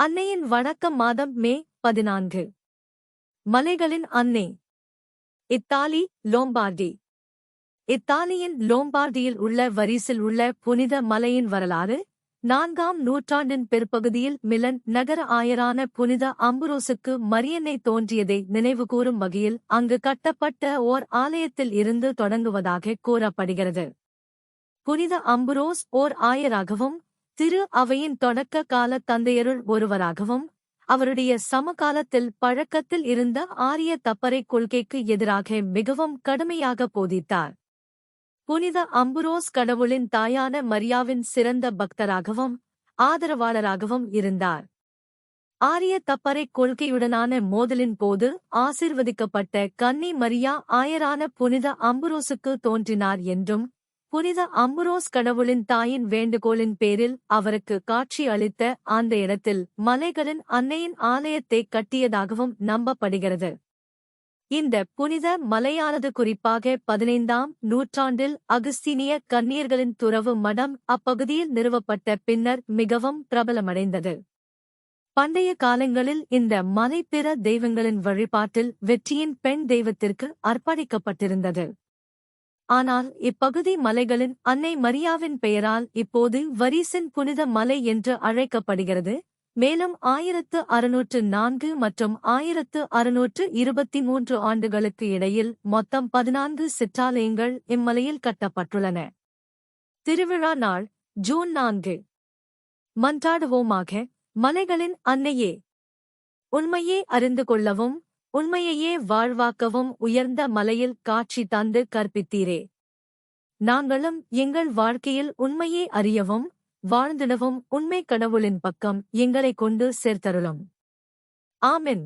அன்னையின் வணக்கம் மாதம் மே பதினான்கு. மலைகளின் அன்னை. Italy Lombardy. இத்தாலியின் லோம்பார்டியில் உள்ள வரிசில் உள்ள புனித மலையின் வரலாறு நான்காம் நூற்றாண்டின் பிற்பகுதியில் மிலன் நகர ஆயரான புனித அம்புரோசுக்கு மரியன்னை தோன்றியதை நினைவுகூரும் வகையில் அங்கு கட்டப்பட்ட ஓர் ஆலயத்தில் இருந்து தொடங்குவதாக கூறப்படுகிறது. புனித அம்புரோஸ் ஓர் ஆயராகவும் திரு அவையின் தொடக்க கால தந்தையருள் ஒருவராகவும் அவருடைய சமகாலத்தில் பழக்கத்தில் இருந்த ஆரிய தப்பறை கொள்கைக்கு எதிராக மிகவும் கடுமையாக போதித்தார். புனித அம்புரோஸ் கடவுளின் தாயான மரியாவின் சிறந்த பக்தராகவும் ஆதரவாளராகவும் இருந்தார். ஆரிய தப்பறை கொள்கையுடனான மோதலின் போது ஆசிர்வதிக்கப்பட்ட கன்னி மரியா ஆயரான புனித அம்புரோசுக்கு தோன்றினார் என்றும் புனித அம்புரோஸ் கடவுளின் தாயின் வேண்டுகோளின் பேரில் அவருக்கு காட்சி அளித்த அந்த இடத்தில் மலைகளின் அன்னையின் ஆலயத்தை கட்டியதாகவும் நம்பப்படுகிறது. இந்த புனித மலையானது குறிப்பாக பதினைந்தாம் நூற்றாண்டில் அகஸ்தீனிய கன்னியர்களின் துறவு மடம் அப்பகுதியில் நிறுவப்பட்ட பின்னர் மிகவும் பிரபலமடைந்தது. பண்டைய காலங்களில் இந்த மலை பிற தெய்வங்களின் வழிபாட்டில் வெற்றியின் பெண் தெய்வத்திற்கு அர்ப்பணிக்கப்பட்டிருந்தது. ஆனால் இப்பகுதி மலைகளின் அன்னை மரியாவின் பெயரால் இப்போது வரிசன் புனித மலை என்று அழைக்கப்படுகிறது. மேலும் ஆயிரத்து அறுநூற்று நான்கு மற்றும் ஆயிரத்து அறுநூற்று இருபத்தி மூன்று ஆண்டுகளுக்கு இடையில் மொத்தம் பதினான்கு சிற்றாலயங்கள் இம்மலையில் கட்டப்பட்டுள்ளன. திருவிழா நாள் ஜூன் நான்கு. மன்றாடுவோமாக மலைகளின் அன்னையே. உண்மையே அறிந்து கொள்ளவும் உண்மையையே வாழ்வாக்கவும் உயர்ந்த மலையில் காட்சி தந்து கற்பித்தீரே. நாங்களும் எங்கள் வாழ்க்கையில் உண்மையே அறியவும் வாழ்ந்திடவும் உண்மை கடவுளின் பக்கம் எங்களை கொண்டு சேர்த்தருளும். ஆமென்.